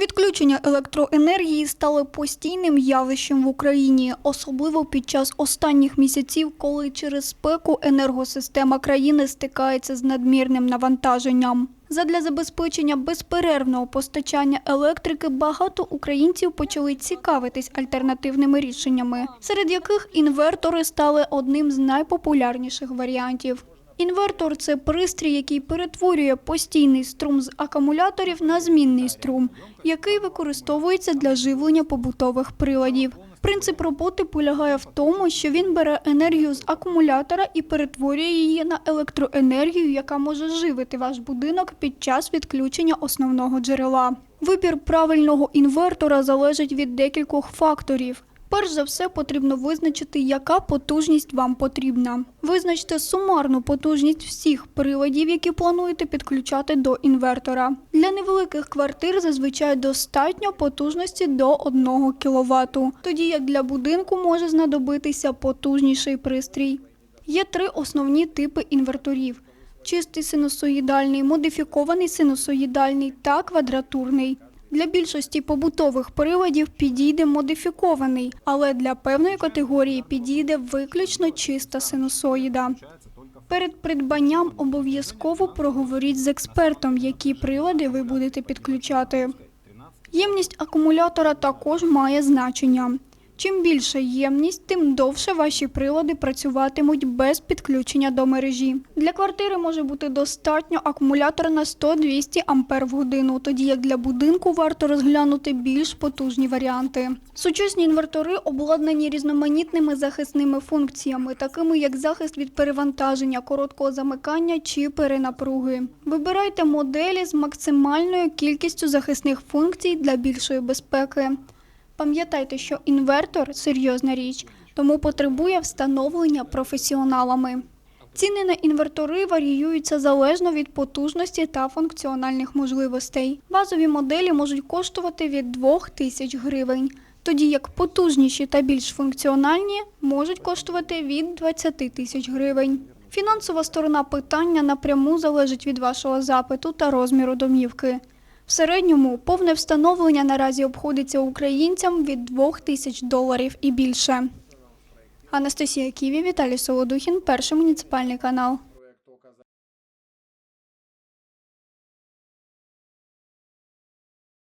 Відключення електроенергії стали постійним явищем в Україні, особливо під час останніх місяців, коли через спеку енергосистема країни стикається з надмірним навантаженням. Задля забезпечення безперервного постачання електрики багато українців почали цікавитись альтернативними рішеннями, серед яких інвертори стали одним з найпопулярніших варіантів. Інвертор це пристрій, який перетворює постійний струм з акумуляторів на змінний струм, який використовується для живлення побутових приладів. Принцип роботи полягає в тому, що він бере енергію з акумулятора і перетворює її на електроенергію, яка може живити ваш будинок під час відключення основного джерела. Вибір правильного інвертора залежить від декількох факторів. Перш за все потрібно визначити, яка потужність вам потрібна. Визначте сумарну потужність всіх приладів, які плануєте підключати до інвертора. Для невеликих квартир зазвичай достатньо потужності до 1 кВт, тоді як для будинку може знадобитися потужніший пристрій. Є три основні типи інверторів: чистий синусоїдальний, модифікований синусоїдальний та квадратурний. Для більшості побутових приладів підійде модифікований, але для певної категорії підійде виключно чиста синусоїда. Перед придбанням обов'язково проговоріть з експертом, які прилади ви будете підключати. Ємність акумулятора також має значення. Чим більша ємність, тим довше ваші прилади працюватимуть без підключення до мережі. Для квартири може бути достатньо акумулятора на 100-200 Ампер в годину, тоді як для будинку варто розглянути більш потужні варіанти. Сучасні інвертори обладнані різноманітними захисними функціями, такими як захист від перевантаження, короткого замикання чи перенапруги. Вибирайте моделі з максимальною кількістю захисних функцій для більшої безпеки. Пам'ятайте, що інвертор серйозна річ, тому потребує встановлення професіоналами. Ціни на інвертори варіюються залежно від потужності та функціональних можливостей. Базові моделі можуть коштувати від 2 тисяч гривень, тоді як потужніші та більш функціональні можуть коштувати від 20 тисяч гривень. Фінансова сторона питання напряму залежить від вашого запиту та розміру домівки. В середньому повне встановлення наразі обходиться українцям від 2 тисяч доларів і більше. Анастасія Ківі, Віталій Солодухін, перший муніципальний канал.